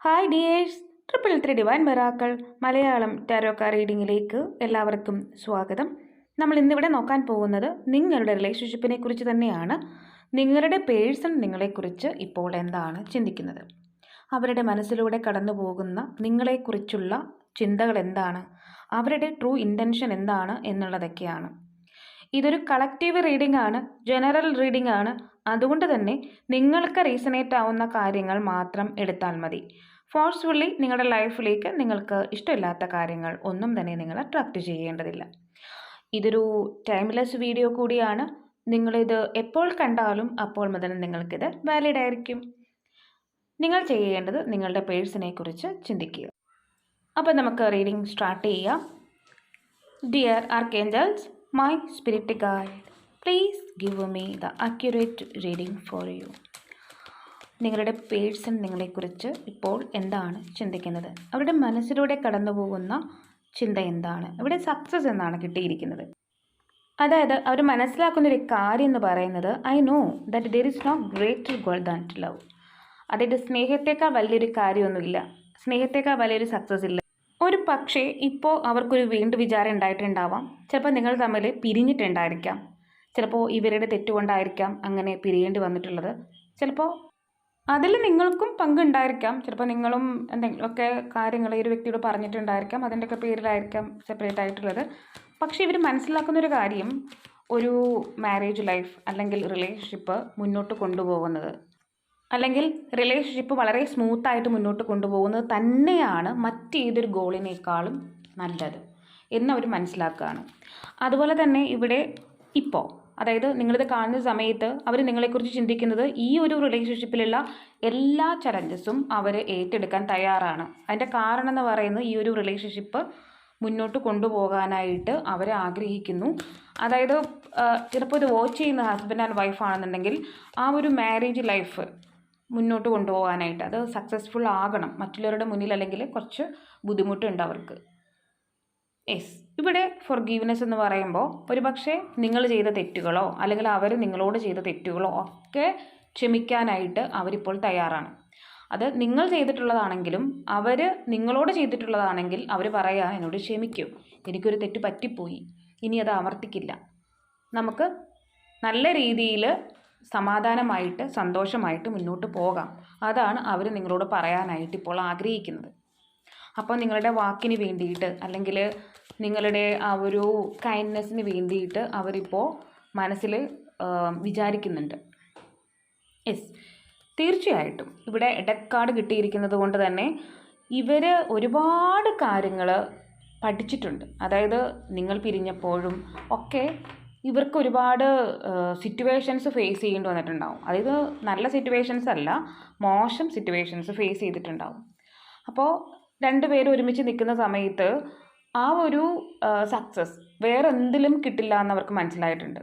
Hi dears triple three divine miracles Malayalam tarot റീഡിങ്ങിലേക്ക് എല്ലാവർക്കും സ്വാഗതം. നമ്മൾ ഇന്നിവിടെ നോക്കാൻ പോകുന്നത് നിങ്ങളുടെ റിലേഷൻഷിപ്പിനെ കുറിച്ച് തന്നെയാണ്. നിങ്ങളുടെ പേഴ്സൺ നിങ്ങളെക്കുറിച്ച് ഇപ്പോൾ എന്താണ് ചിന്തിക്കുന്നത്? അവരുടെ മനസ്സിലൂടെ കടന്നു പോകുന്ന നിങ്ങളെക്കുറിച്ചുള്ള ചിന്തകൾ എന്താണ്? അവരുടെ ട്രൂ ഇന്റൻഷൻ എന്താണ് എന്നുള്ളതൊക്കെയാണ്. ഇതൊരു കളക്റ്റീവ് റീഡിംഗ് ആണ് ജനറൽ റീഡിംഗ് ആണ്. അതുകൊണ്ട് തന്നെ നിങ്ങൾക്ക് റീസണേറ്റ് ആവുന്ന കാര്യങ്ങൾ മാത്രം എടുത്താൽ മതി. ഫോഴ്സ്ഫുള്ളി നിങ്ങളുടെ ലൈഫിലേക്ക് നിങ്ങൾക്ക് ഇഷ്ടമില്ലാത്ത കാര്യങ്ങൾ ഒന്നും തന്നെ നിങ്ങൾ അട്രാക്റ്റ് ചെയ്യേണ്ടതില്ല. ഇതൊരു ടൈംലെസ് വീഡിയോ കൂടിയാണ്. നിങ്ങളിത് എപ്പോൾ കണ്ടാലും അപ്പോൾ മുതൽ നിങ്ങൾക്കിത് വാലിഡ് ആയിരിക്കും. നിങ്ങൾ ചെയ്യേണ്ടത് നിങ്ങളുടെ പേഴ്സിനെ കുറിച്ച് ചിന്തിക്കുക. അപ്പോൾ നമുക്ക് റീഡിംഗ് സ്റ്റാർട്ട് ചെയ്യാം. Dear archangels my spirit guide. Please give me the accurate reading for you നിങ്ങളുടെ പേഴ്സൺ നിങ്ങളെക്കുറിച്ച് ഇപ്പോൾ എന്താണ് ചിന്തിക്കുന്നത്? അവരുടെ മനസ്സിലൂടെ കടന്നു പോകുന്ന ചിന്ത എന്താണ്? ഇവിടെ സക്സസ് എന്നാണ് കിട്ടിയിരിക്കുന്നത്. അതായത് അവർ മനസ്സിലാക്കുന്ന ഒരു കാര്യം എന്ന് പറയുന്നത് I know that there is no greater goal to love അതായത് സ്നേഹത്തേക്കാൾ വലിയൊരു കാര്യമൊന്നുമില്ല. സ്നേഹത്തേക്കാൾ വലിയൊരു സക്സസ് ഇല്ല. ഒരു പക്ഷേ ഇപ്പോൾ അവർക്കൊരു വീണ്ടും വിചാരം ഉണ്ടായിട്ടുണ്ടാവാം. ചിലപ്പോൾ നിങ്ങൾ തമ്മിൽ പിരിഞ്ഞിട്ടുണ്ടായിരിക്കാം. ചിലപ്പോൾ ഇവരുടെ തെറ്റുകൊണ്ടായിരിക്കാം അങ്ങനെ പിരിയേണ്ടി വന്നിട്ടുള്ളത്. ചിലപ്പോൾ അതിൽ നിങ്ങൾക്കും പങ്കുണ്ടായിരിക്കാം. ചിലപ്പോൾ നിങ്ങളും എന്തെങ്കിലുമൊക്കെ കാര്യങ്ങൾ ഈ ഒരു വ്യക്തിയോട് പറഞ്ഞിട്ടുണ്ടായിരിക്കാം. അതിന്റെയൊക്കെ പേരിലായിരിക്കാം സെപ്പറേറ്റ് ആയിട്ടുള്ളത്. പക്ഷേ ഇവർ മനസ്സിലാക്കുന്ന ഒരു കാര്യം ഒരു മാരേജ് ലൈഫ് അല്ലെങ്കിൽ റിലേഷൻഷിപ്പ് മുന്നോട്ട് കൊണ്ടുപോകുന്നത്. അല്ലെങ്കിൽ റിലേഷൻഷിപ്പ് വളരെ സ്മൂത്തായിട്ട് മുന്നോട്ട് കൊണ്ടുപോകുന്നത് തന്നെയാണ് മറ്റേതൊരു ഗോളിനേക്കാളും നല്ലത്. എന്നവർ മനസ്സിലാക്കുകയാണ്. അതുപോലെ തന്നെ ഇവിടെ ഇപ്പോൾ അതായത് നിങ്ങളിത് കാണുന്ന സമയത്ത് അവർ നിങ്ങളെക്കുറിച്ച് ചിന്തിക്കുന്നത് ഈ ഒരു റിലേഷൻഷിപ്പിലുള്ള എല്ലാ ചലഞ്ചസും അവർ ഏറ്റെടുക്കാൻ തയ്യാറാണ്. അതിന്റെ കാരണം എന്ന് പറയുന്നത് ഈ ഒരു റിലേഷൻഷിപ്പ് മുന്നോട്ട് കൊണ്ടുപോകാനായിട്ട് അവർ ആഗ്രഹിക്കുന്നു. അതായത് ചിലപ്പോൾ ഇത് വാച്ച് ചെയ്യുന്ന ഹസ്ബൻഡ് ആൻഡ് വൈഫ് ആണെന്നുണ്ടെങ്കിൽ ആ ഒരു മാരേജ് ലൈഫ് മുന്നോട്ട് കൊണ്ടുപോകാനായിട്ട് അത് സക്സസ്ഫുൾ ആകണം. മറ്റുള്ളവരുടെ മുന്നിൽ അല്ലെങ്കിൽ കുറച്ച് ബുദ്ധിമുട്ടുണ്ട് അവർക്ക്. യെസ് ഇവിടെ ഫൊർഗീവ്നെസ് എന്ന് പറയുമ്പോൾ ഒരുപക്ഷെ നിങ്ങൾ ചെയ്ത തെറ്റുകളോ അല്ലെങ്കിൽ അവർ നിങ്ങളോട് ചെയ്ത തെറ്റുകളോ ഒക്കെ ക്ഷമിക്കാനായിട്ട് അവരിപ്പോൾ തയ്യാറാണ്. അത് നിങ്ങൾ ചെയ്തിട്ടുള്ളതാണെങ്കിലും അവർ നിങ്ങളോട് ചെയ്തിട്ടുള്ളതാണെങ്കിൽ അവർ പറയാ എന്നോട് ക്ഷമിക്കൂ. എനിക്കൊരു തെറ്റ് പറ്റിപ്പോയി. ഇനി അത് ആവർത്തിക്കില്ല. നമുക്ക് നല്ല രീതിയിൽ സമാധാനമായിട്ട് സന്തോഷമായിട്ട് മുന്നോട്ട് പോകാം. അതാണ് അവർ നിങ്ങളോട് പറയാനായിട്ട് ഇപ്പോൾ ആഗ്രഹിക്കുന്നത്. അപ്പോൾ നിങ്ങളുടെ വാക്കിന് വേണ്ടിയിട്ട് അല്ലെങ്കിൽ നിങ്ങളുടെ ആ ഒരു കൈൻഡ്നെസ്സിന് വേണ്ടിയിട്ട് അവരിപ്പോൾ മനസ്സിൽ വിചാരിക്കുന്നുണ്ട്. യെസ് തീർച്ചയായിട്ടും. ഇവിടെ ഡെത്ത് ഡെക്കാർഡ് കിട്ടിയിരിക്കുന്നത് കൊണ്ട് തന്നെ ഇവർ ഒരുപാട് കാര്യങ്ങൾ പഠിച്ചിട്ടുണ്ട്. അതായത് നിങ്ങൾ പിരിഞ്ഞപ്പോഴും ഒക്കെ ഇവർക്ക് ഒരുപാട് സിറ്റുവേഷൻസ് ഫേസ് ചെയ്യേണ്ടി വന്നിട്ടുണ്ടാവും. അതായത് നല്ല സിറ്റുവേഷൻസ് അല്ല മോശം സിറ്റുവേഷൻസ് ഫേസ് ചെയ്തിട്ടുണ്ടാവും. അപ്പോൾ രണ്ടുപേരും ഒരുമിച്ച് നിൽക്കുന്ന സമയത്ത് ആ ഒരു സക്സസ് വേറെ എന്തിലും കിട്ടില്ല എന്നവർക്ക് മനസ്സിലായിട്ടുണ്ട്.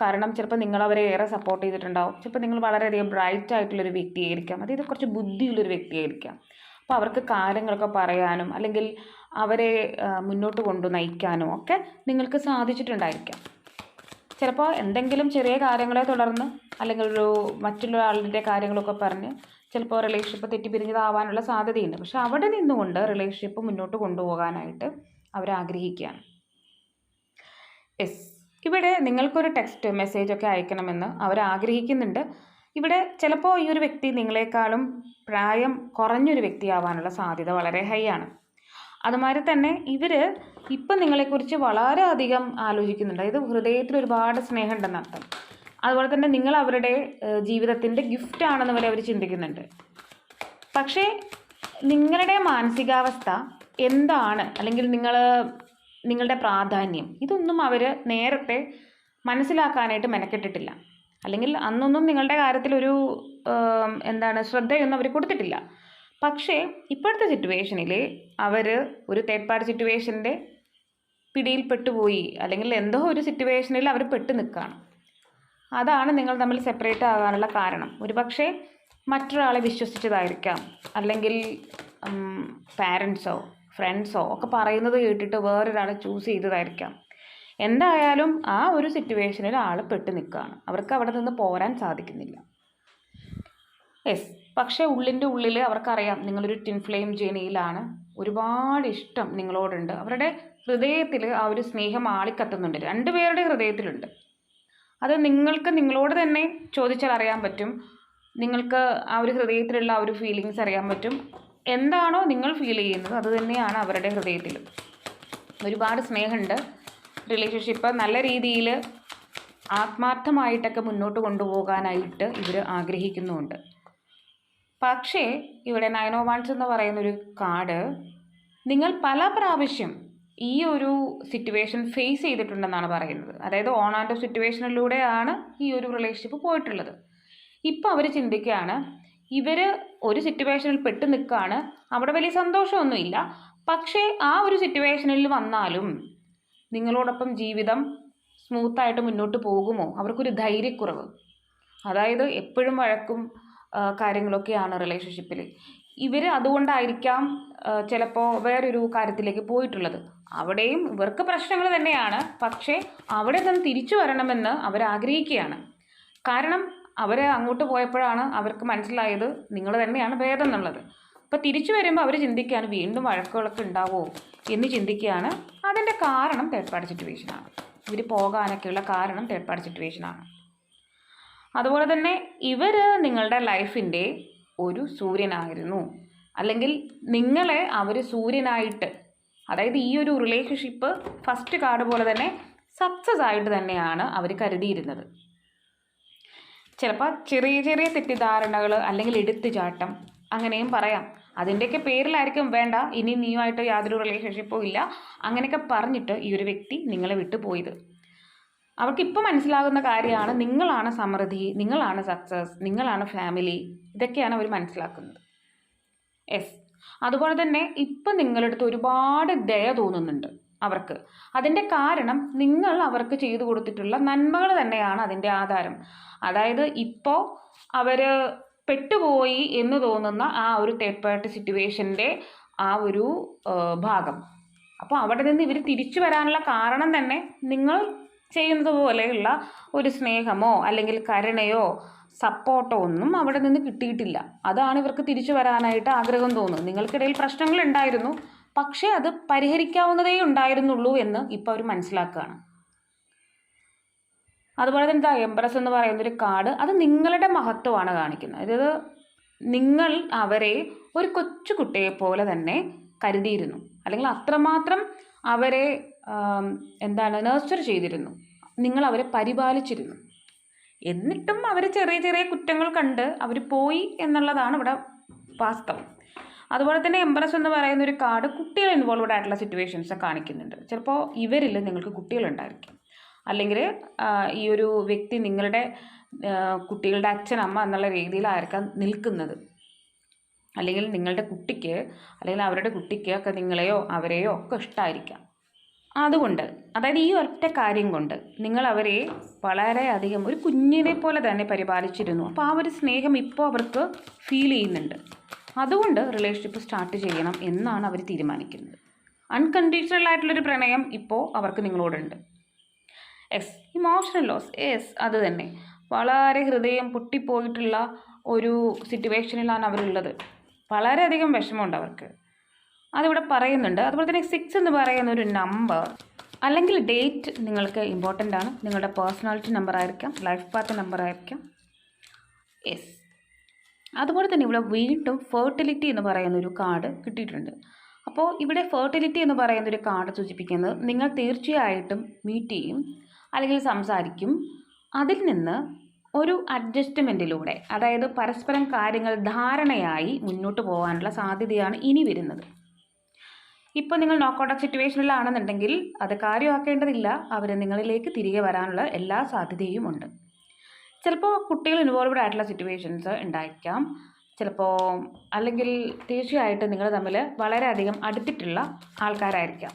കാരണം ചിലപ്പോൾ നിങ്ങൾ അവരെ ഏറെ സപ്പോർട്ട് ചെയ്തിട്ടുണ്ടാവും. ചിലപ്പോൾ നിങ്ങൾ വളരെയധികം ബ്രൈറ്റ് ആയിട്ടുള്ളൊരു വ്യക്തിയായിരിക്കാം. അതായത് കുറച്ച് ബുദ്ധിയുള്ളൊരു വ്യക്തിയായിരിക്കാം. അപ്പോൾ അവർക്ക് കാര്യങ്ങളൊക്കെ പറയാനും അല്ലെങ്കിൽ അവരെ മുന്നോട്ട് കൊണ്ടു നയിക്കാനും ഒക്കെ നിങ്ങൾക്ക് സാധിച്ചിട്ടുണ്ടായിരിക്കാം. ചിലപ്പോൾ എന്തെങ്കിലും ചെറിയ കാര്യങ്ങളെ തുടർന്ന് അല്ലെങ്കിൽ ഒരു മറ്റുള്ള ആളുടെ കാര്യങ്ങളൊക്കെ പറഞ്ഞ് ചിലപ്പോൾ റിലേഷൻഷിപ്പ് തെറ്റിപ്പിരിഞ്ഞതാവാനുള്ള സാധ്യതയുണ്ട്. പക്ഷെ അവിടെ നിന്നുകൊണ്ട് റിലേഷൻഷിപ്പ് മുന്നോട്ട് കൊണ്ടുപോകാനായിട്ട് അവരാഗ്രഹിക്കുകയാണ്. യെസ് ഇവിടെ നിങ്ങൾക്കൊരു ടെക്സ്റ്റ് മെസ്സേജ് ഒക്കെ അയക്കണമെന്ന് അവർ ആഗ്രഹിക്കുന്നുണ്ട് ഇവിടെ ചിലപ്പോൾ ഈ ഒരു വ്യക്തി നിങ്ങളെക്കാളും പ്രായം കുറഞ്ഞൊരു വ്യക്തിയാവാനുള്ള സാധ്യത വളരെ ഹൈ ആണ്. അതുമാതിരി തന്നെ ഇവർ ഇപ്പം നിങ്ങളെക്കുറിച്ച് വളരെയധികം ആലോചിക്കുന്നുണ്ട്. അതായത് ഹൃദയത്തിൽ ഒരുപാട് സ്നേഹമുണ്ടെന്ന് അർത്ഥം അതുപോലെ തന്നെ നിങ്ങൾ അവരുടെ ജീവിതത്തിന്റെ ഗിഫ്റ്റ് ആണെന്ന് വരെ അവർ ചിന്തിക്കുന്നുണ്ട്. പക്ഷേ നിങ്ങളുടെ മാനസികാവസ്ഥ എന്താണ്? അല്ലെങ്കിൽ നിങ്ങൾ നിങ്ങളുടെ പ്രാധാന്യം ഇതൊന്നും അവർ നേരത്തെ മനസ്സിലാക്കാനായിട്ട് മെനക്കെട്ടിട്ടില്ല. അല്ലെങ്കിൽ അന്നൊന്നും നിങ്ങളുടെ കാര്യത്തിൽ ഒരു എന്താണ് ശ്രദ്ധയൊന്നും അവർ കൊടുത്തിട്ടില്ല. പക്ഷേ ഇപ്പോഴത്തെ സിറ്റുവേഷനിൽ അവർ ഒരു തേർഡ് പാർട്ടി സിറ്റുവേഷന്റെ പിടിയിൽ പെട്ടുപോയി. അല്ലെങ്കിൽ എന്തോ ഒരു സിറ്റുവേഷനിൽ അവർ പെട്ട് നിൽക്കുകയാണ് അതാണ് നിങ്ങൾ തമ്മിൽ സെപ്പറേറ്റ് ആകാനുള്ള കാരണം. ഒരുപക്ഷെ മറ്റൊരാളെ വിശ്വസിച്ചതായിരിക്കാം. അല്ലെങ്കിൽ പാരൻസോ ഫ്രണ്ട്സോ ഒക്കെ പറയുന്നത് കേട്ടിട്ട് വേറൊരാളെ ചൂസ് ചെയ്തതായിരിക്കാം. എന്തായാലും ആ ഒരു സിറ്റുവേഷനിൽ ആൾ പെട്ട് നിൽക്കുകയാണ്. അവർക്ക് അവിടെ നിന്ന് പോരാൻ സാധിക്കുന്നില്ല. യെസ് പക്ഷേ ഉള്ളിന്റെ ഉള്ളിൽ അവർക്കറിയാം നിങ്ങളൊരു ടിൻ ഫ്ലെയിം ജേണിയിലാണ് ഒരുപാട് ഇഷ്ടം നിങ്ങളോടുണ്ട്. അവരുടെ ഹൃദയത്തിൽ ആ ഒരു സ്നേഹം ആളിക്കത്തുന്നുണ്ട്. രണ്ടുപേരുടെ ഹൃദയത്തിലുണ്ട്. അത് നിങ്ങൾക്ക് നിങ്ങളോട് തന്നെ ചോദിച്ചാൽ അറിയാൻ പറ്റും. നിങ്ങൾക്ക് ആ ഒരു ഹൃദയത്തിലുള്ള ആ ഒരു ഫീലിങ്സ് അറിയാൻ പറ്റും. എന്താണോ നിങ്ങൾ ഫീൽ ചെയ്യുന്നത് അത് തന്നെയാണ് അവരുടെ ഹൃദയത്തിൽ ഒരുപാട് സ്നേഹമുണ്ട്. റിലേഷൻഷിപ്പ് നല്ല രീതിയിൽ ആത്മാർത്ഥമായിട്ടൊക്കെ മുന്നോട്ട് കൊണ്ടുപോകാനായിട്ട് ഇവർ ആഗ്രഹിക്കുന്നുമുണ്ട് പക്ഷേ ഇവിടെ നയനോ വൺസ് എന്ന് പറയുന്നൊരു കാർഡ് നിങ്ങൾ പല പ്രാവശ്യം ഈ ഒരു സിറ്റുവേഷൻ ഫേസ് ചെയ്തിട്ടുണ്ടെന്നാണ് പറയുന്നത്. അതായത് ഓൺ ആൻഡ് ഓഫ് സിറ്റുവേഷനിലൂടെയാണ് ഈ ഒരു റിലേഷൻഷിപ്പ് പോയിട്ടുള്ളത്. ഇപ്പോൾ അവർ ചിന്തിക്കുകയാണ് ഇവർ ഒരു സിറ്റുവേഷനിൽ പെട്ടു നിൽക്കുകയാണ്. അവിടെ വലിയ സന്തോഷമൊന്നുമില്ല. പക്ഷേ ആ ഒരു സിറ്റുവേഷനിൽ വന്നാലും നിങ്ങളോടൊപ്പം ജീവിതം സ്മൂത്തായിട്ട് മുന്നോട്ട് പോകുമോ? അവർക്കൊരു ധൈര്യക്കുറവ്. അതായത് എപ്പോഴും വഴക്കും കാര്യങ്ങളൊക്കെയാണ് റിലേഷൻഷിപ്പിൽ ഇവർ അതുകൊണ്ടായിരിക്കാം ചിലപ്പോൾ വേറൊരു കാര്യത്തിലേക്ക് പോയിട്ടുള്ളത്. അവിടെയും ഇവർക്ക് പ്രശ്നങ്ങൾ തന്നെയാണ്. പക്ഷേ അവിടെ നിന്ന് തിരിച്ചു വരണമെന്ന് അവർ ആഗ്രഹിക്കുകയാണ്. കാരണം അവർ അങ്ങോട്ട് പോയപ്പോഴാണ് അവർക്ക് മനസ്സിലായത് നിങ്ങൾ തന്നെയാണ് ഭേദം എന്നുള്ളത്. അപ്പോൾ തിരിച്ചു വരുമ്പോൾ അവർ ചിന്തിക്കുകയാണ് വീണ്ടും വഴക്കുകളൊക്കെ ഉണ്ടാവുമോ എന്ന് ചിന്തിക്കുകയാണ്. അതിന്റെ കാരണം തേർഡ് പാർട്ടി സിറ്റുവേഷനാണ് ഇവർ പോകാനൊക്കെയുള്ള കാരണം തേർഡ് പാർട്ടി സിറ്റുവേഷനാണ് അതുപോലെ തന്നെ ഇവർ നിങ്ങളുടെ ലൈഫിന്റെ ഒരു സൂര്യനായിരുന്നു. അല്ലെങ്കിൽ നിങ്ങളെ അവർ സൂര്യനായിട്ട് അതായത് ഈ ഒരു റിലേഷൻഷിപ്പ് ഫസ്റ്റ് കാർഡ് പോലെ തന്നെ സക്സസ് ആയിട്ട് തന്നെയാണ് അവർ കരുതിയിരുന്നത്. ചിലപ്പോൾ ചെറിയ ചെറിയ തെറ്റിദ്ധാരണകൾ അല്ലെങ്കിൽ എടുത്തുചാട്ടം അങ്ങനെയും പറയാം. അതിന്റെയൊക്കെ പേരിലായിരിക്കും വേണ്ട ഇനി നീയുമായിട്ട് യാതൊരു റിലേഷൻഷിപ്പും ഇല്ല അങ്ങനെയൊക്കെ പറഞ്ഞിട്ട് ഈ ഒരു വ്യക്തി നിങ്ങളെ വിട്ടു പോയത്. അവർക്ക് ഇപ്പോൾ മനസ്സിലാകുന്ന കാര്യമാണ് നിങ്ങളാണ് സമൃദ്ധി നിങ്ങളാണ് സക്സസ് നിങ്ങളാണ് ഫാമിലി ഇതൊക്കെയാണ് അവർ മനസ്സിലാക്കുന്നത്. എസ് അതുപോലെ തന്നെ ഇപ്പം നിങ്ങളുടെ അടുത്ത് ഒരുപാട് ദയ തോന്നുന്നുണ്ട് അവർക്ക്. അതിന്റെ കാരണം നിങ്ങൾ അവർക്ക് ചെയ്തു കൊടുത്തിട്ടുള്ള നന്മകൾ തന്നെയാണ് അതിന്റെ ആധാരം. അതായത് ഇപ്പോൾ അവർ പെട്ടുപോയി എന്ന് തോന്നുന്ന ആ ഒരു തേർഡ് പാർട്ടി സിറ്റുവേഷന്റെ ആ ഒരു ഭാഗം. അപ്പോൾ അവിടെ നിന്ന് ഇവർ തിരിച്ചു വരാനുള്ള കാരണം തന്നെ നിങ്ങൾ ചെയ്യുന്നത് പോലെയുള്ള ഒരു സ്നേഹമോ അല്ലെങ്കിൽ കരുണയോ സപ്പോർട്ടോ ഒന്നും അവിടെ നിന്ന് കിട്ടിയിട്ടില്ല. അതാണ് ഇവർക്ക് തിരിച്ചു വരാനായിട്ട് ആഗ്രഹം തോന്നുന്നത്. നിങ്ങൾക്കിടയിൽ പ്രശ്നങ്ങൾ ഉണ്ടായിരുന്നു. പക്ഷേ അത് പരിഹരിക്കാവുന്നതേ ഉണ്ടായിരുന്നുള്ളൂ എന്ന് ഇപ്പോൾ അവർ മനസ്സിലാക്കുകയാണ്. അതുപോലെ തന്നെ ദാ എംപ്രസ് എന്ന് പറയുന്ന ഒരു കാർഡ് അത് നിങ്ങളുടെ മഹത്വമാണ് കാണിക്കുന്നത്. അതായത് നിങ്ങൾ അവരെ ഒരു കൊച്ചു കുട്ടിയെ പോലെ തന്നെ കരുതിയിരുന്നു. അല്ലെങ്കിൽ അത്രമാത്രം അവരെ എന്താണ് നേഴ്സർ ചെയ്തിരുന്നു. നിങ്ങൾ അവരെ പരിപാലിച്ചിരുന്നു. എന്നിട്ടും അവർ ചെറിയ ചെറിയ കുറ്റങ്ങൾ കണ്ട് അവർ പോയി എന്നുള്ളതാണ് ഇവിടെ വാസ്തവം. അതുപോലെ തന്നെ എംബറസ് എന്ന് പറയുന്ന ഒരു കാർഡ് കുട്ടികൾ ഇൻവോൾവഡ് ആയിട്ടുള്ള സിറ്റുവേഷൻസ് കാണിക്കുന്നുണ്ട്. ചിലപ്പോൾ ഇവരിൽ നിങ്ങൾക്ക് കുട്ടികളുണ്ടായിരിക്കും അല്ലെങ്കിൽ ഈ ഒരു വ്യക്തി നിങ്ങളുടെ കുട്ടികളുടെ അച്ഛൻ അമ്മ എന്നുള്ള രീതിയിലായിരിക്കാം നിൽക്കുന്നത്. അല്ലെങ്കിൽ നിങ്ങളുടെ കുട്ടിക്ക് അല്ലെങ്കിൽ അവരുടെ കുട്ടിക്ക് ഒക്കെ നിങ്ങളെയോ അവരെയോ ഒക്കെ ഇഷ്ടമായിരിക്കാം അതുകൊണ്ട് അതായത് ഈ ഒറ്റ കാര്യം കൊണ്ട് നിങ്ങൾ അവരെ വളരെയധികം ഒരു കുഞ്ഞിനെ പോലെ തന്നെ പരിപാലിച്ചിരുന്നു. അപ്പോൾ ആ ഒരു സ്നേഹം ഇപ്പോൾ അവർക്ക് ഫീൽ ചെയ്യുന്നുണ്ട്. അതുകൊണ്ട് റിലേഷൻഷിപ്പ് സ്റ്റാർട്ട് ചെയ്യണം എന്നാണ് അവർ തീരുമാനിക്കുന്നത്. അൺകണ്ടീഷണൽ ആയിട്ടുള്ളൊരു പ്രണയം ഇപ്പോൾ അവർക്ക് നിങ്ങളോടുണ്ട്. എസ് ഇമോഷണൽ ലോസ് എസ് അത് തന്നെ. വളരെ ഹൃദയം പൊട്ടിപ്പോയിട്ടുള്ള ഒരു സിറ്റുവേഷനിലാണ് അവരുള്ളത്. വളരെയധികം വിഷമമുണ്ട് അവർക്ക്. അതിവിടെ പറയുന്നുണ്ട്. അതുപോലെ തന്നെ സിക്സ് എന്ന് പറയുന്ന ഒരു നമ്പർ അല്ലെങ്കിൽ ഡേറ്റ് നിങ്ങൾക്ക് ഇമ്പോർട്ടന്റ് ആണ്. നിങ്ങളുടെ പേഴ്സണാലിറ്റി നമ്പർ ആയിരിക്കാം ലൈഫ് പാത്ത് നമ്പർ ആയിരിക്കാം. യെസ് അതുപോലെ തന്നെ ഇവിടെ വീണ്ടും ഫെർട്ടിലിറ്റി എന്ന് പറയുന്ന ഒരു കാർഡ് കിട്ടിയിട്ടുണ്ട്. അപ്പോൾ ഇവിടെ ഫെർട്ടിലിറ്റി എന്ന് പറയുന്ന ഒരു കാർഡ് സൂചിപ്പിക്കുന്നത് നിങ്ങൾ തീർച്ചയായിട്ടും മീറ്റ് ചെയ്യും അല്ലെങ്കിൽ സംസാരിക്കും. അതിൽ നിന്ന് ഒരു അഡ്ജസ്റ്റ്മെന്റിലൂടെ അതായത് പരസ്പരം കാര്യങ്ങൾ ധാരണയായി മുന്നോട്ട് പോകാനുള്ള സാധ്യതയാണ് ഇനി വരുന്നത്. ഇപ്പോൾ നിങ്ങൾ നോക്കൗട്ട് സിറ്റുവേഷനിലാണെന്നുണ്ടെങ്കിൽ അത് കാര്യമാക്കേണ്ടതില്ല. അവർ നിങ്ങളിലേക്ക് തിരികെ വരാനുള്ള എല്ലാ സാധ്യതയും ഉണ്ട്. ചിലപ്പോൾ കുട്ടികൾ ഇൻവോൾവഡ് ആയിട്ടുള്ള സിറ്റുവേഷൻസ് ഉണ്ടായിരിക്കാം. ചിലപ്പോൾ അല്ലെങ്കിൽ തീർച്ചയായിട്ടും നിങ്ങൾ തമ്മിൽ വളരെയധികം അടുത്തിട്ടുള്ള ആൾക്കാരായിരിക്കാം.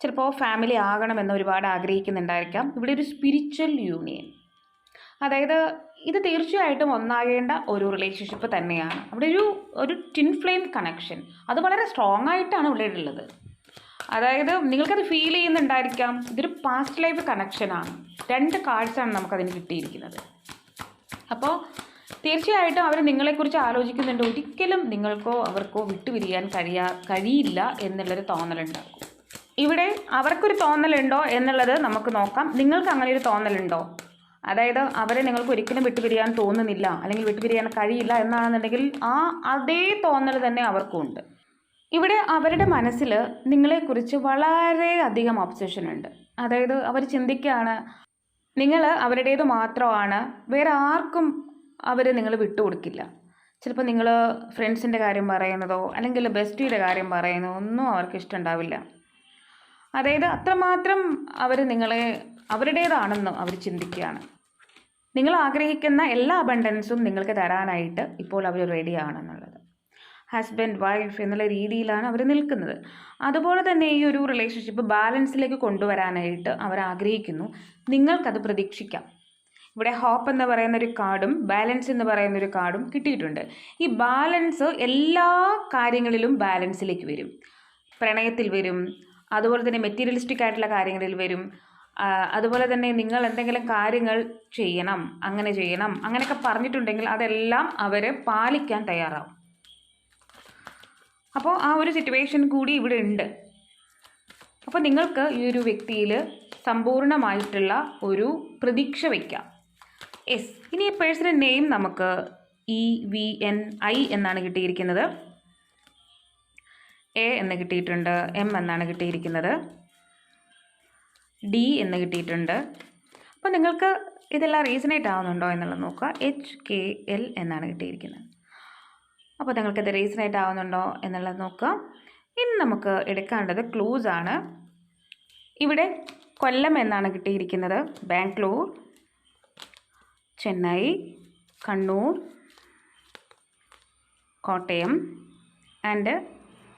ചിലപ്പോൾ ഫാമിലി ആകണമെന്ന് ഒരുപാട് ആഗ്രഹിക്കുന്നുണ്ടായിരിക്കാം. ഇവിടെ ഒരു സ്പിരിച്വൽ യൂണിയൻ അതായത് ഇത് തീർച്ചയായിട്ടും ഒന്നാകേണ്ട ഒരു റിലേഷൻഷിപ്പ് തന്നെയാണ്. അവിടെ ഒരു ഒരു ടിൻ ഫ്ലെയിം കണക്ഷൻ അത് വളരെ സ്ട്രോങ് ആയിട്ടാണ് ഇവിടെ ഉള്ളത് അതായത് നിങ്ങൾക്കത് ഫീൽ ചെയ്യുന്നുണ്ടായിരിക്കാം. ഇതൊരു പാസ്റ്റ് ലൈഫ് കണക്ഷനാണ് രണ്ട് കാർഡ്സാണ് നമുക്കതിന് കിട്ടിയിരിക്കുന്നത്. അപ്പോൾ തീർച്ചയായിട്ടും അവർ നിങ്ങളെക്കുറിച്ച് ആലോചിക്കുന്നുണ്ട്. ഒരിക്കലും നിങ്ങൾക്കോ അവർക്കോ വിട്ടുപിരിയാൻ കഴിയാ കഴിയില്ല എന്നുള്ളൊരു തോന്നലുണ്ടാക്കും ഇവിടെ അവർക്കൊരു തോന്നലുണ്ടോ എന്നുള്ളത് നമുക്ക് നോക്കാം. നിങ്ങൾക്ക് അങ്ങനെ ഒരു തോന്നലുണ്ടോ? അതായത് അവരെ നിങ്ങൾക്ക് ഒരിക്കലും വിട്ടുപിരിയാൻ തോന്നുന്നില്ല അല്ലെങ്കിൽ വിട്ടുപിരിയാൻ കഴിയില്ല എന്നാണെന്നുണ്ടെങ്കിൽ ആ അതേ തോന്നൽ തന്നെ അവർക്കുണ്ട് ഇവിടെ അവരുടെ മനസ്സിൽ നിങ്ങളെക്കുറിച്ച് വളരെയധികം ഒബ്സഷൻ ഉണ്ട്. അതായത് അവർ ചിന്തിക്കുകയാണ് നിങ്ങൾ അവരുടേത് മാത്രമാണ് വേറെ ആർക്കും അവർ നിങ്ങൾ വിട്ടുകൊടുക്കില്ല. ചിലപ്പോൾ നിങ്ങൾ ഫ്രണ്ട്സിന്റെ കാര്യം പറയുന്നതോ അല്ലെങ്കിൽ ബെസ്റ്റിയുടെ കാര്യം പറയുന്നതോ ഒന്നും അവർക്ക് ഇഷ്ടമുണ്ടാവില്ല അതായത് അത്രമാത്രം അവർ നിങ്ങളെ അവരുടേതാണെന്ന് അവർ ചിന്തിക്കുകയാണ്. നിങ്ങൾ ആഗ്രഹിക്കുന്ന എല്ലാ അബണ്ടൻസും നിങ്ങൾക്ക് തരാനായിട്ട് ഇപ്പോൾ അവർ റെഡിയാണെന്നുള്ളത് ഹസ്ബൻഡ് വൈഫ് എന്നുള്ള രീതിയിലാണ് അവർ നിൽക്കുന്നത്. അതുപോലെ തന്നെ ഈ ഒരു റിലേഷൻഷിപ്പ് ബാലൻസിലേക്ക് കൊണ്ടുവരാനായിട്ട് അവർ ആഗ്രഹിക്കുന്നു. നിങ്ങൾക്കത് പ്രതീക്ഷിക്കാം. ഇവിടെ ഹോപ്പ് എന്ന് പറയുന്ന ഒരു കാർഡും ബാലൻസ് എന്ന് പറയുന്ന ഒരു കാർഡും കിട്ടിയിട്ടുണ്ട്. ഈ ബാലൻസ് എല്ലാ കാര്യങ്ങളിലും ബാലൻസിലേക്ക് വരും. പ്രണയത്തിൽ വരും. അതുപോലെ തന്നെ മെറ്റീരിയലിസ്റ്റിക് ആയിട്ടുള്ള കാര്യങ്ങളിൽ വരും. അതുപോലെ തന്നെ നിങ്ങൾ എന്തെങ്കിലും കാര്യങ്ങൾ ചെയ്യണം അങ്ങനെ ചെയ്യണം അങ്ങനെയൊക്കെ പറഞ്ഞിട്ടുണ്ടെങ്കിൽ അതെല്ലാം അവർ പാലിക്കാൻ തയ്യാറാവും. അപ്പോൾ ആ ഒരു സിറ്റുവേഷൻ കൂടി ഇവിടെ ഉണ്ട്. അപ്പോൾ നിങ്ങൾക്ക് ഈ ഒരു വ്യക്തിയിൽ സമ്പൂർണമായിട്ടുള്ള ഒരു പ്രതീക്ഷ വയ്ക്കാം എസ് ഇനി ഈ പേഴ്സണൽ നെയിം നമുക്ക് ഇ വി എൻ ഐ എന്നാണ് കിട്ടിയിരിക്കുന്നത്. എ എന്ന് കിട്ടിയിട്ടുണ്ട് എം എന്നാണ് കിട്ടിയിരിക്കുന്നത്. ഡി എന്ന് കിട്ടിയിട്ടുണ്ട്. അപ്പോൾ നിങ്ങൾക്ക് ഇതെല്ലാം റീസണേറ്റ് ആവുന്നുണ്ടോ എന്നുള്ളത് നോക്കുക. എച്ച് കെ എൽ എന്നാണ് കിട്ടിയിരിക്കുന്നത്. അപ്പോൾ നിങ്ങൾക്കിത് റീസണേറ്റ് ആവുന്നുണ്ടോ എന്നുള്ളത് നോക്കുക. ഇനി നമുക്ക് എടുക്കേണ്ടത് ക്ലൂസ് ആണ്. ഇവിടെ കൊല്ലം എന്നാണ് കിട്ടിയിരിക്കുന്നത്. Bangalore Chennai Kannur Kottayam and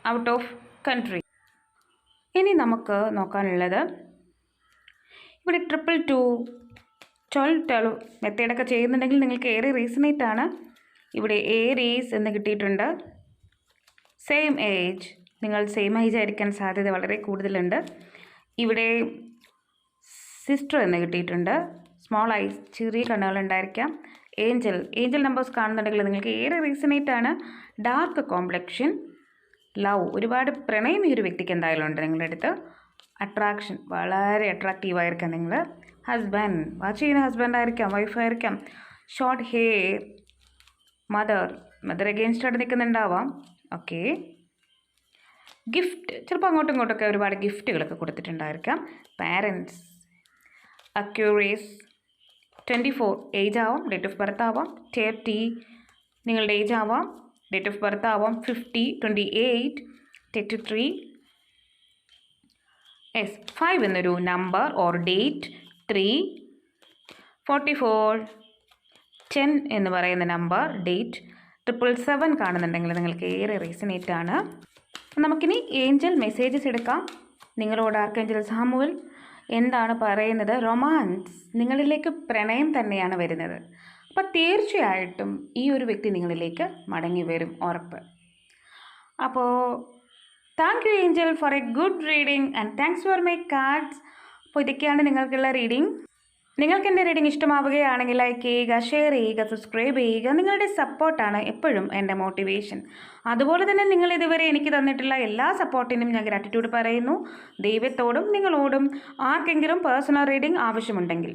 out of country ഇനി നമുക്ക് നോക്കാനുള്ളത് ഇവിടെ ട്രിപ്പിൾ ടു ട്വൽവ് ട്വൽവ് മെത്തേഡൊക്കെ ചെയ്യുന്നുണ്ടെങ്കിൽ നിങ്ങൾക്ക് ഏറെ റീസണേറ്റ് ആണ്. ഇവിടെ ഏരീസ് എന്ന് കിട്ടിയിട്ടുണ്ട്. സെയിം ഏജ് നിങ്ങൾ സെയിം ഏജ് ആയിരിക്കാൻ സാധ്യത വളരെ കൂടുതലുണ്ട്. ഇവിടെ സിസ്റ്റർ എന്ന് കിട്ടിയിട്ടുണ്ട്. സ്മോൾ ഐസ് ചെറിയ കണ്ണുകൾ ഉണ്ടായിരിക്കാം. ഏഞ്ചൽ ഏഞ്ചൽ നമ്പേഴ്സ് കാണുന്നുണ്ടെങ്കിൽ നിങ്ങൾക്ക് ഏറെ റീസണേറ്റ് ആണ്. ഡാർക്ക് കോംപ്ലക്ഷൻ ലവ് ഒരുപാട് പ്രണയം ഈ ഒരു വ്യക്തിക്ക് എന്തായാലും ഉണ്ട് നിങ്ങളുടെ അടുത്ത്. അട്രാക്ഷൻ വളരെ അട്രാക്റ്റീവ് ആയിരിക്കാം നിങ്ങൾ ഹസ്ബൻഡ് വാച്ച് ചെയ്യുന്ന ഹസ്ബൻഡായിരിക്കാം വൈഫായിരിക്കാം ഷോർട്ട് ഹെയർ മദർ മദർ അഗെയിൻസ്റ്റായിട്ട് നിൽക്കുന്നുണ്ടാവാം. ഓക്കെ ഗിഫ്റ്റ് ചിലപ്പോൾ അങ്ങോട്ടും ഇങ്ങോട്ടൊക്കെ ഒരുപാട് ഗിഫ്റ്റുകളൊക്കെ കൊടുത്തിട്ടുണ്ടായിരിക്കാം. Parents Aquarius twenty four age ആവാം. ഡേറ്റ് ഓഫ് ബർത്ത് ആവാം. തേർട്ടി നിങ്ങളുടെ ഏജ് ആവാം. ഡേറ്റ് ഓഫ് ബർത്ത് ആവാം. Fifty twenty eight thirty three S five എന്നൊരു number or date three forty four ten എന്ന് പറയുന്ന നമ്പർ ഡേറ്റ് ട്രിപ്പിൾ സെവൻ കാണുന്നുണ്ടെങ്കിൽ നിങ്ങൾക്ക് ഏറെ റീസണേറ്റ് ആണ്. നമുക്കിനി ഏഞ്ചൽ മെസ്സേജസ് എടുക്കാം. നിങ്ങളോട് ആർക്കേഞ്ചൽ സാമുവൽ എന്താണ് പറയുന്നത്? റൊമാൻസ് നിങ്ങളിലേക്ക് പ്രണയം തന്നെയാണ് വരുന്നത്. അപ്പം തീർച്ചയായിട്ടും ഈ ഒരു വ്യക്തി നിങ്ങളിലേക്ക് മടങ്ങി വരും ഉറപ്പ്. അപ്പോൾ thank you angel for a good reading and thanks for my cards അപ്പോൾ ഇതൊക്കെയാണ് നിങ്ങൾക്കുള്ള റീഡിംഗ് നിങ്ങൾക്ക് എന്റെ റീഡിംഗ് ഇഷ്ടമാവുകയാണെങ്കിൽ ലൈക്ക് ചെയ്യുക ഷെയർ ചെയ്യുക സബ്സ്ക്രൈബ് ചെയ്യുക. നിങ്ങളുടെ സപ്പോർട്ടാണ് എപ്പോഴും എന്റെ മോട്ടിവേഷൻ അതുപോലെ തന്നെ നിങ്ങൾ ഇതുവരെ എനിക്ക് തന്നിട്ടുള്ള എല്ലാ സപ്പോർട്ടിനും ഞാൻ ഗ്രാറ്റിറ്റ്യൂഡ് പറയുന്നു. ദൈവത്തോടും നിങ്ങളോടും ആർക്കെങ്കിലും പേഴ്സണൽ റീഡിംഗ് ആവശ്യമുണ്ടെങ്കിൽ.